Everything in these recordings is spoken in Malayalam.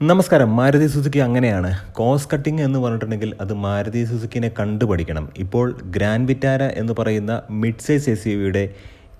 നമസ്കാരം. മാരുതി സുസുക്കി അങ്ങനെയാണ്. കോസ് കട്ടിങ് എന്ന് പറഞ്ഞിട്ടുണ്ടെങ്കിൽ അത് മാരുതി സുസുക്കിനെ കണ്ടുപഠിക്കണം. ഇപ്പോൾ ഗ്രാൻഡ് വിറ്റാര എന്ന് പറയുന്ന മിഡ് സൈസ് എസ് യു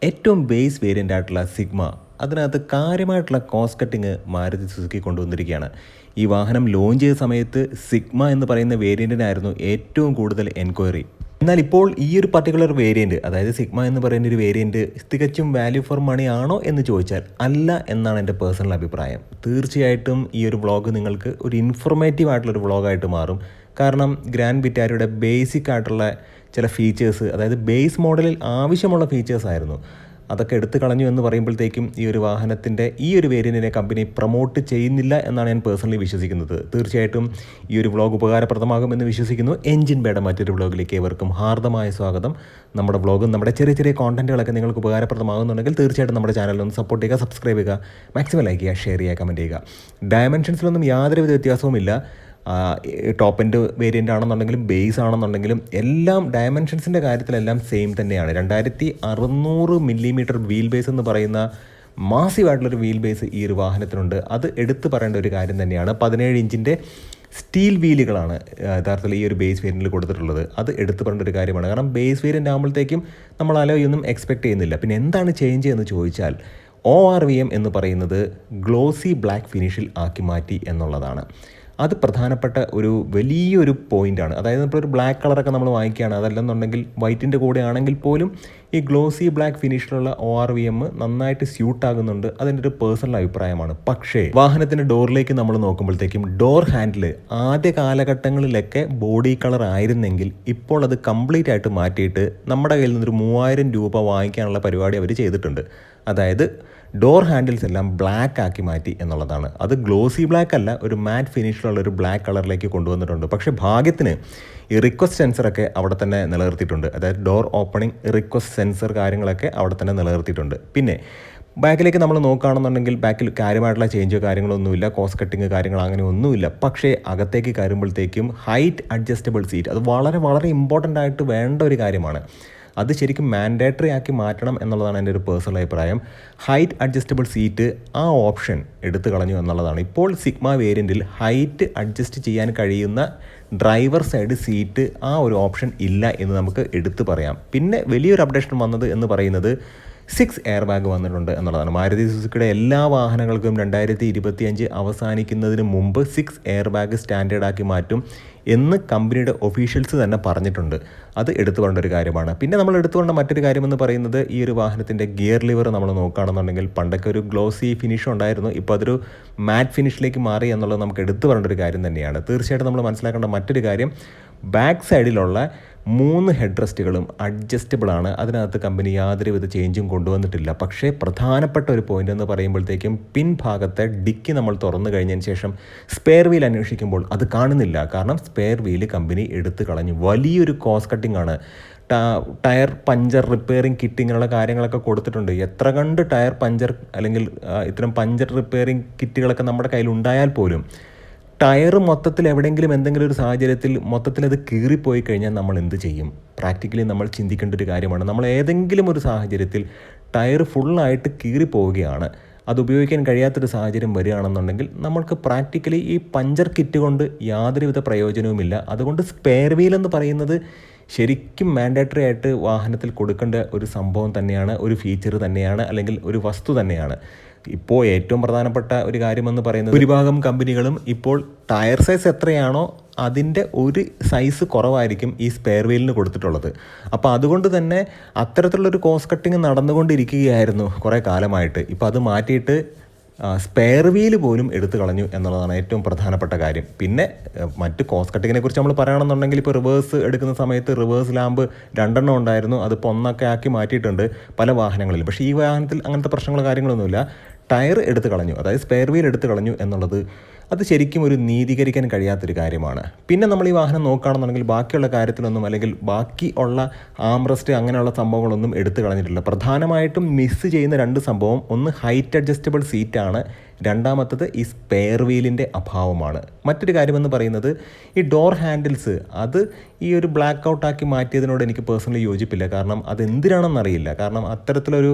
ഏറ്റവും ബേസ് വേരിയന്റ് ആയിട്ടുള്ള സിഗ്മ അതിനകത്ത് കാര്യമായിട്ടുള്ള കോസ്റ്റ് കട്ടിങ് മാരുതി സുസുക്കി കൊണ്ടുവന്നിരിക്കുകയാണ്. ഈ വാഹനം ലോഞ്ച് ചെയ്ത സമയത്ത് സിഗ്മ എന്ന് പറയുന്ന വേരിയന്റിനായിരുന്നു ഏറ്റവും കൂടുതൽ എൻക്വയറി എന്നാൽ ഇപ്പോൾ ഈ ഒരു പർട്ടിക്കുലർ വേരിയന്റ് അതായത് സിഗ്മ എന്ന് പറയുന്ന ഒരു വേരിയന്റ് തികച്ചും വാല്യൂ ഫോർ മണി ആണോ എന്ന് ചോദിച്ചാൽ അല്ല എന്നാണ് എന്റെ പേഴ്സണൽ അഭിപ്രായം. തീർച്ചയായിട്ടും ഈ ഒരു വ്ളോഗ് നിങ്ങൾക്ക് ഒരു ഇൻഫോർമേറ്റീവ് ആയിട്ടുള്ള ഒരു വ്ളോഗായിട്ട് മാറും. കാരണം ഗ്രാൻഡ് ബിറ്റാരിയുടെ ബേസിക് ആയിട്ടുള്ള ചില ഫീച്ചേഴ്സ് അതായത് ബേസ് മോഡലിൽ ആവശ്യമുള്ള ഫീച്ചേഴ്സ് ആയിരുന്നു. അതൊക്കെ എടുത്തു കളഞ്ഞു എന്ന് പറയുമ്പോഴത്തേക്കും ഈ ഒരു വാഹനത്തിന്റെ ഈ ഒരു വേരിയന്റിനെ കമ്പനി പ്രൊമോട്ട് ചെയ്യുന്നില്ല എന്നാണ് ഞാൻ പേഴ്സണലി വിശ്വസിക്കുന്നത്. തീർച്ചയായിട്ടും ഈ ഒരു വ്ളോഗ് ഉപകാരപ്രദമാകുമെന്ന് വിശ്വസിക്കുന്നു. എൻജിൻ ബേഡ മറ്റൊരു വ്ളോഗിലേക്ക് ഏവർക്കും ഹാർദമായ സ്വാഗതം. നമ്മുടെ വ്ളോഗും നമ്മുടെ ചെറിയ ചെറിയ കോണ്ടന്റുകളൊക്കെ നിങ്ങൾക്ക് ഉപകാരപ്രദമാകുന്നുണ്ടെങ്കിൽ തീർച്ചയായിട്ടും നമ്മുടെ ചാനലൊന്ന് സപ്പോർട്ട് ചെയ്യുക സബ്സ്ക്രൈബ് ചെയ്യുക മാക്സിമം ലൈക്ക് ചെയ്യുക ഷെയർ ചെയ്യുക കമന്റ് ചെയ്യുക. ഡയമെൻഷൻസിലൊന്നും യാതൊരുവിധ വ്യത്യാസവുമില്ല. ടോപ്പ് എൻഡ് വേരിയന്റ് ആണെന്നുണ്ടെങ്കിലും ബേസ് ആണെന്നുണ്ടെങ്കിലും എല്ലാം ഡയമെൻഷൻസിന്റെ കാര്യത്തിലെല്ലാം സെയിം തന്നെയാണ്. രണ്ടായിരത്തി അറുന്നൂറ് മില്ലിമീറ്റർ വീൽ ബേസ് എന്ന് പറയുന്ന മാസീവായിട്ടുള്ളൊരു വീൽ ബേസ് ഈ ഒരു വാഹനത്തിനുണ്ട്. അത് എടുത്തു പറയേണ്ട ഒരു കാര്യം തന്നെയാണ്. പതിനേഴ് ഇഞ്ചിന്റെ സ്റ്റീൽ വീലുകളാണ് യഥാർത്ഥത്തിൽ ഈ ഒരു ബേസ് വേരിയന്റിൽ കൊടുത്തിട്ടുള്ളത്. അത് എടുത്തു പറയേണ്ട ഒരു കാര്യമാണ്. കാരണം ബേസ് വേരിയന്റ് ആകുമ്പോഴത്തേക്കും നമ്മൾ അലോയൊന്നും എക്സ്പെക്ട് ചെയ്യുന്നില്ല. പിന്നെ എന്താണ് ചേഞ്ച് എന്ന് ചോദിച്ചാൽ ഒ ആർ വി എം എന്ന് പറയുന്നത് ഗ്ലോസി ബ്ലാക്ക് ഫിനിഷിൽ ആക്കി മാറ്റി എന്നുള്ളതാണ്. അത് പ്രധാനപ്പെട്ട ഒരു വലിയൊരു പോയിന്റാണ് അതായത് ഇപ്പോൾ ഒരു ബ്ലാക്ക് കളറൊക്കെ നമ്മൾ വാങ്ങിക്കുകയാണ്. അതല്ലെന്നുണ്ടെങ്കിൽ വൈറ്റിന്റെ കൂടെ ആണെങ്കിൽ പോലും ഈ ഗ്ലോസി ബ്ലാക്ക് ഫിനിഷിലുള്ള ഒ ആർ വി എം നന്നായിട്ട് സ്യൂട്ട് ആകുന്നുണ്ട്. അതിന്റെ ഒരു പേഴ്സണൽ അഭിപ്രായമാണ്. പക്ഷേ വാഹനത്തിന്റെ ഡോറിലേക്ക് നമ്മൾ നോക്കുമ്പോഴത്തേക്കും ഡോർ ഹാൻഡിൽ ആദ്യ കാലഘട്ടങ്ങളിലൊക്കെ ബോഡി കളർ ആയിരുന്നെങ്കിൽ ഇപ്പോൾ അത് കംപ്ലീറ്റ് ആയിട്ട് മാറ്റിയിട്ട് നമ്മുടെ കയ്യിൽ നിന്നൊരു മൂവായിരം രൂപ വാങ്ങിക്കാനുള്ള പരിപാടി അവർ ചെയ്തിട്ടുണ്ട്. അതായത് ഡോർ ഹാൻഡിൽസ് എല്ലാം ബ്ലാക്ക് ആക്കി മാറ്റി എന്നുള്ളതാണ്. അത് ഗ്ലോസി ബ്ലാക്ക് അല്ല ഒരു മാറ്റ് ഫിനിഷിലുള്ള ഒരു ബ്ലാക്ക് കളറിലേക്ക് കൊണ്ടുവന്നിട്ടുണ്ട്. പക്ഷേ ഭാഗ്യത്തിന് ഈ റിക്വസ്റ്റ് സെൻസറൊക്കെ അവിടെ തന്നെ നിലനിർത്തിയിട്ടുണ്ട്. അതായത് ഡോർ ഓപ്പണിംഗ് റിക്വസ്റ്റ് സെൻസർ കാര്യങ്ങളൊക്കെ അവിടെ തന്നെ നിലനിർത്തിയിട്ടുണ്ട്. പിന്നെ ബാക്കിലേക്ക് നമ്മൾ നോക്കുകയാണെന്നുണ്ടെങ്കിൽ ബാക്കിൽ കാര്യമായിട്ടുള്ള ചേഞ്ചോ കാര്യങ്ങളൊന്നുമില്ല. കോസ്റ്റ് കട്ടിങ് കാര്യങ്ങൾ അങ്ങനെ ഒന്നുമില്ല. പക്ഷേ അകത്തേക്ക് കയറുമ്പോഴത്തേക്കും ഹൈറ്റ് അഡ്ജസ്റ്റബിൾ സീറ്റ് അത് വളരെ വളരെ ഇമ്പോർട്ടന്റ് ആയിട്ട് വേണ്ട ഒരു കാര്യമാണ്. അത് ശരിക്കും മാൻഡേറ്ററി ആക്കി മാറ്റണം എന്നുള്ളതാണ് എന്റെ ഒരു പേഴ്സണൽ അഭിപ്രായം. ഹൈറ്റ് അഡ്ജസ്റ്റബിൾ സീറ്റ് ആ ഓപ്ഷൻ എടുത്തു കളഞ്ഞു എന്നുള്ളതാണ്. ഇപ്പോൾ സിഗ്മ വേരിയന്റിൽ ഹൈറ്റ് അഡ്ജസ്റ്റ് ചെയ്യാൻ കഴിയുന്ന ഡ്രൈവർ സൈഡ് സീറ്റ് ആ ഒരു ഓപ്ഷൻ ഇല്ല എന്ന് നമുക്ക് എടുത്തു പറയാം. പിന്നെ വലിയൊരു അപ്ഡേഷൻ വന്നത് എന്ന് പറയുന്നത് സിക്സ് എയർ ബാഗ് വന്നിട്ടുണ്ട് എന്നുള്ളതാണ്. മാരുതി സുസുക്കിയുടെ എല്ലാ വാഹനങ്ങൾക്കും രണ്ടായിരത്തി ഇരുപത്തിയഞ്ച് അവസാനിക്കുന്നതിന് മുമ്പ് സിക്സ് എയർ ബാഗ് സ്റ്റാൻഡേർഡാക്കി മാറ്റും എന്ന് കമ്പനിയുടെ ഒഫീഷ്യൽസ് തന്നെ പറഞ്ഞിട്ടുണ്ട്. അത് എടുത്തു പറയേണ്ട ഒരു കാര്യമാണ്. പിന്നെ നമ്മൾ എടുത്തുകൊണ്ട മറ്റൊരു കാര്യമെന്ന് പറയുന്നത് ഈ ഒരു വാഹനത്തിന്റെ ഗിയർ ലിവർ നമ്മൾ നോക്കുകയാണെന്നുണ്ടെങ്കിൽ പണ്ടൊക്കെ ഒരു ഗ്ലോസി ഫിനിഷ് ഉണ്ടായിരുന്നു. ഇപ്പോൾ അതൊരു മാറ്റ് ഫിനിഷിലേക്ക് മാറി എന്നുള്ളത് നമുക്ക് എടുത്തു പറയേണ്ട ഒരു കാര്യം തന്നെയാണ്. തീർച്ചയായിട്ടും നമ്മൾ മനസ്സിലാക്കേണ്ട മറ്റൊരു കാര്യം ബാക്ക് സൈഡിലുള്ള മൂന്ന് ഹെഡ് റെസ്റ്റുകളും അഡ്ജസ്റ്റബിൾ ആണ്. അതിനകത്ത് കമ്പനി യാതൊരുവിധ ചേഞ്ചും കൊണ്ടുവന്നിട്ടില്ല. പക്ഷേ പ്രധാനപ്പെട്ട ഒരു പോയിന്റ് എന്ന് പറയുമ്പോഴത്തേക്കും പിൻഭാഗത്തെ ഡിക്കി നമ്മൾ തുറന്നു കഴിഞ്ഞതിന് ശേഷം സ്പെയർ വീൽ അന്വേഷിക്കുമ്പോൾ അത് കാണുന്നില്ല. കാരണം സ്പെയർ വീൽ കമ്പനി എടുത്തു കളഞ്ഞു. വലിയൊരു കോസ്റ്റ് കട്ടിംഗ് ആണ്. ടയർ പഞ്ചർ റിപ്പയറിംഗ് കിറ്റ് ഇങ്ങനെയുള്ള കാര്യങ്ങളൊക്കെ കൊടുത്തിട്ടുണ്ട്. എത്ര കണ്ട് ടയർ പഞ്ചർ അല്ലെങ്കിൽ ഇത്തരം പഞ്ചർ റിപ്പയറിംഗ് കിറ്റുകളൊക്കെ നമ്മുടെ കയ്യിൽ ഉണ്ടായാൽ പോലും ടയർ മൊത്തത്തിൽ എവിടെയെങ്കിലും എന്തെങ്കിലും ഒരു സാഹചര്യത്തിൽ മൊത്തത്തിൽ അത് കീറിപ്പോയി കഴിഞ്ഞാൽ നമ്മൾ എന്ത് ചെയ്യും? പ്രാക്ടിക്കലി നമ്മൾ ചിന്തിക്കേണ്ട ഒരു കാര്യമാണ്. നമ്മൾ ഏതെങ്കിലും ഒരു സാഹചര്യത്തിൽ ടയർ ഫുള്ളായിട്ട് കീറിപ്പോവുകയാണ്. അത് ഉപയോഗിക്കാൻ കഴിയാത്തൊരു സാഹചര്യം വരികയാണെന്നുണ്ടെങ്കിൽ നമ്മൾക്ക് പ്രാക്ടിക്കലി ഈ പഞ്ചർ കിറ്റ് കൊണ്ട് യാതൊരുവിധ പ്രയോജനവുമില്ല. അതുകൊണ്ട് സ്പെയർ വീൽ എന്ന് പറയുന്നത് ശരിക്കും മാൻഡേറ്ററി ആയിട്ട് വാഹനത്തിൽ കൊടുക്കേണ്ട ഒരു സംഭവം തന്നെയാണ് ഒരു ഫീച്ചർ തന്നെയാണ് അല്ലെങ്കിൽ ഒരു വസ്തു തന്നെയാണ്. ഇപ്പോൾ ഏറ്റവും പ്രധാനപ്പെട്ട ഒരു കാര്യമെന്ന് പറയുന്നത് ഭൂരിഭാഗം കമ്പനികളും ഇപ്പോൾ ടയർ സൈസ് എത്രയാണോ അതിന്റെ ഒരു സൈസ് കുറവായിരിക്കും ഈ സ്പെയർ വീലിന് കൊടുത്തിട്ടുള്ളത്. അപ്പോൾ അതുകൊണ്ട് തന്നെ അത്തരത്തിലുള്ളൊരു കോസ്റ്റ് കട്ടിങ് നടന്നുകൊണ്ടിരിക്കുകയായിരുന്നു കുറേ കാലമായിട്ട്. ഇപ്പോൾ അത് മാറ്റിയിട്ട് സ്പെയർ വീൽ പോലും എടുത്തു കളഞ്ഞു എന്നുള്ളതാണ് ഏറ്റവും പ്രധാനപ്പെട്ട കാര്യം. പിന്നെ മറ്റ് കോസ്റ്റ് കട്ടിങ്ങിനെ കുറിച്ച് നമ്മൾ പറയുകയാണെന്നുണ്ടെങ്കിൽ ഇപ്പോൾ റിവേഴ്സ് എടുക്കുന്ന സമയത്ത് റിവേഴ്സ് ലാമ്പ് രണ്ടെണ്ണം ഉണ്ടായിരുന്നു. അതിപ്പോൾ ഒന്നൊക്കെ ആക്കി മാറ്റിയിട്ടുണ്ട് പല വാഹനങ്ങളിൽ പക്ഷേ ഈ വാഹനത്തിൽ അങ്ങനത്തെ പ്രശ്നങ്ങളോ കാര്യങ്ങളൊന്നുമില്ല. ടയർ എടുത്തു കളഞ്ഞു. അതായത് സ്പെയർ വീൽ എടുത്തു കളഞ്ഞു എന്നുള്ളത് അത് ശരിക്കും ഒരു നീതീകരിക്കാൻ കഴിയാത്തൊരു കാര്യമാണ്. പിന്നെ നമ്മൾ ഈ വാഹനം നോക്കുകയാണെന്നുണ്ടെങ്കിൽ ബാക്കിയുള്ള കാര്യത്തിലൊന്നും അല്ലെങ്കിൽ ബാക്കി ഉള്ള ആംറസ്റ്റ് അങ്ങനെയുള്ള സംഭവങ്ങളൊന്നും എടുത്തു കളഞ്ഞിട്ടില്ല. പ്രധാനമായിട്ടും മിസ്സ് ചെയ്യുന്ന രണ്ട് സംഭവം ഒന്ന് ഹൈറ്റ് അഡ്ജസ്റ്റബിൾ സീറ്റാണ് രണ്ടാമത്തത് ഈ സ്പെയർ വീലിന്റെ അഭാവമാണ്. മറ്റൊരു കാര്യമെന്ന് പറയുന്നത് ഈ ഡോർ ഹാൻഡിൽസ് അത് ഈ ഒരു ബ്ലാക്ക് ഔട്ടാക്കി മാറ്റിയതിനോട് എനിക്ക് പേഴ്സണലി യോജിപ്പില്ല. കാരണം അത് എന്തിനാണെന്നറിയില്ല കാരണം അത്തരത്തിലൊരു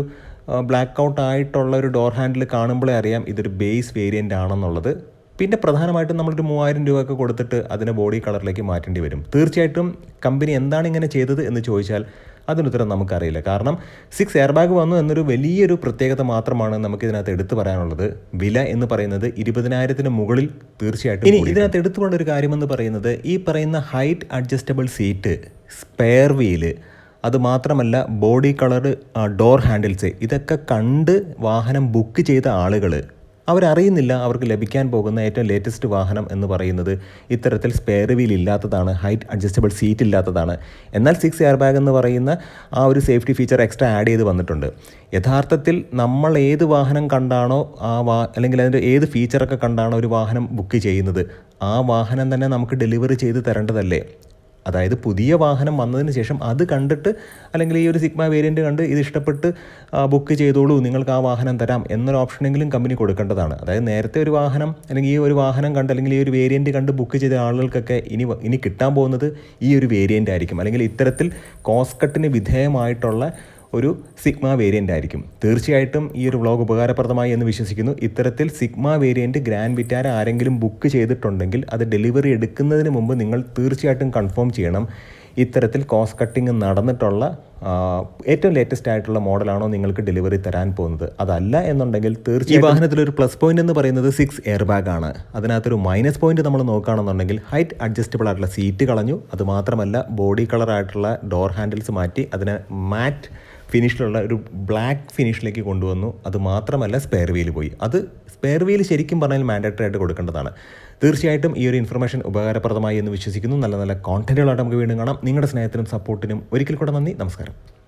ബ്ലാക്ക് ഔട്ട് ആയിട്ടുള്ള ഒരു ഡോർ ഹാൻഡിൽ കാണുമ്പോഴേ അറിയാം ഇതൊരു ബേസ് വേരിയന്റ് ആണെന്നുള്ളത്. പിന്നെ പ്രധാനമായിട്ടും നമ്മളൊരു മൂവായിരം രൂപയൊക്കെ കൊടുത്തിട്ട് അതിനെ ബോഡി കളറിലേക്ക് മാറ്റേണ്ടി വരും. തീർച്ചയായിട്ടും കമ്പനി എന്താണ് ഇങ്ങനെ ചെയ്തത് എന്ന് ചോദിച്ചാൽ അതിനുത്തരം നമുക്കറിയില്ല. കാരണം സിക്സ് എയർ ബാഗ് വന്നു എന്നൊരു വലിയൊരു പ്രത്യേകത മാത്രമാണ് നമുക്ക് ഇതിനകത്ത് എടുത്തു പറയാനുള്ളത്. വില എന്ന് പറയുന്നത് ഇരുപതിനായിരത്തിന് മുകളിൽ തീർച്ചയായിട്ടും ഇനി ഇതിനകത്ത് എടുത്തുകൊണ്ടൊരു കാര്യമെന്ന് പറയുന്നത് ഈ പറയുന്ന height adjustable seat spare wheel അത് മാത്രമല്ല ബോഡി കളർ ഡോർ ഹാൻഡിൽസ് ഇതൊക്കെ കണ്ട് വാഹനം ബുക്ക് ചെയ്ത ആളുകൾ അവരറിയുന്നില്ല അവർക്ക് ലഭിക്കാൻ പോകുന്ന ഏറ്റവും ലേറ്റസ്റ്റ് വാഹനം എന്ന് പറയുന്നത് ഇത്തരത്തിൽ സ്പെയർ വീൽ ഇല്ലാത്തതാണ് ഹൈറ്റ് അഡ്ജസ്റ്റബിൾ സീറ്റ് ഇല്ലാത്തതാണ്. എന്നാൽ സിക്സ് എയർ ബാഗ് എന്ന് പറയുന്ന ആ ഒരു സേഫ്റ്റി ഫീച്ചർ എക്സ്ട്രാ ആഡ് ചെയ്ത് വന്നിട്ടുണ്ട്. യഥാർത്ഥത്തിൽ നമ്മൾ ഏത് വാഹനം കണ്ടാണോ ആ വാ അല്ലെങ്കിൽ അതിന്റെ ഏത് ഫീച്ചറൊക്കെ കണ്ടാണോ ഒരു വാഹനം ബുക്ക് ചെയ്യുന്നത് ആ വാഹനം തന്നെ നമുക്ക് ഡെലിവറി ചെയ്ത് തരേണ്ടതല്ലേ? അതായത് പുതിയ വാഹനം വന്നതിന് ശേഷം അത് കണ്ടിട്ട് അല്ലെങ്കിൽ ഈ ഒരു സിഗ്മ വേരിയന്റ് കണ്ട് ഇത് ഇഷ്ടപ്പെട്ട് ബുക്ക് ചെയ്തോളൂ നിങ്ങൾക്ക് ആ വാഹനം തരാം എന്നൊരു ഓപ്ഷനെങ്കിലും കമ്പനി കൊടുക്കേണ്ടതാണ്. അതായത് നേരത്തെ ഒരു വാഹനം അല്ലെങ്കിൽ ഈ ഒരു വാഹനം കണ്ട് അല്ലെങ്കിൽ ഈ ഒരു വേരിയന്റ് കണ്ട് ബുക്ക് ചെയ്ത ആളുകൾക്കൊക്കെ ഇനി ഇനി കിട്ടാൻ പോകുന്നത് ഈ ഒരു വേരിയന്റ് ആയിരിക്കും. അല്ലെങ്കിൽ ഇത്തരത്തിൽ കോസ്റ്റ് വിധേയമായിട്ടുള്ള ഒരു സിഗ്മ വേരിയന്റ് ആയിരിക്കും. തീർച്ചയായിട്ടും ഈ ഒരു വ്ളോഗ് ഉപകാരപ്രദമായി എന്ന് വിശ്വസിക്കുന്നു. ഇത്തരത്തിൽ സിഗ്മ വേരിയന്റ് ഗ്രാൻഡ് വിറ്റാര ആരെങ്കിലും ബുക്ക് ചെയ്തിട്ടുണ്ടെങ്കിൽ അത് ഡെലിവറി എടുക്കുന്നതിന് മുമ്പ് നിങ്ങൾ തീർച്ചയായിട്ടും കൺഫേം ചെയ്യണം. ഇത്തരത്തിൽ കോസ്റ്റ് കട്ടിങ് നടന്നിട്ടുള്ള ഏറ്റവും ലേറ്റസ്റ്റ് ആയിട്ടുള്ള മോഡലാണോ നിങ്ങൾക്ക് ഡെലിവറി തരാൻ പോകുന്നത്. അതല്ല എന്നുണ്ടെങ്കിൽ തീർച്ചയായും ഈ വാഹനത്തിൽ ഒരു പ്ലസ് പോയിന്റ് എന്ന് പറയുന്നത് സിക്സ് എയർ ബാഗ് ആണ്. അതിനകത്തൊരു മൈനസ് പോയിന്റ് നമ്മൾ നോക്കുകയാണെന്നുണ്ടെങ്കിൽ ഹൈറ്റ് അഡ്ജസ്റ്റബിൾ ആയിട്ടുള്ള സീറ്റ് കളഞ്ഞു. അതുമാത്രമല്ല ബോഡി കളർ ആയിട്ടുള്ള ഡോർ ഹാൻഡിൽസ് മാറ്റി അതിനെ മാറ്റ് ഫിനിഷിലുള്ള ഒരു ബ്ലാക്ക് ഫിനിഷിലേക്ക് കൊണ്ടുവന്നു. അത് മാത്രമല്ല സ്പെയർ വീൽ പോയി. അത് സ്പെയർ വീൽ ശരിക്കും പറഞ്ഞാൽ മാൻഡേറ്ററി ആയിട്ട് കൊടുക്കേണ്ടതാണ്. തീർച്ചയായിട്ടും ഈ ഒരു ഇൻഫർമേഷൻ ഉപകാരപ്രദമായി എന്ന് വിശ്വസിക്കുന്നു. നല്ല നല്ല കോണ്ടന്റുകളായിട്ട് നമുക്ക് വീണ്ടും കാണാം. നിങ്ങളുടെ സ്നേഹത്തിനും സപ്പോർട്ടിനും ഒരിക്കൽ കൂടെ നന്ദി. നമസ്കാരം.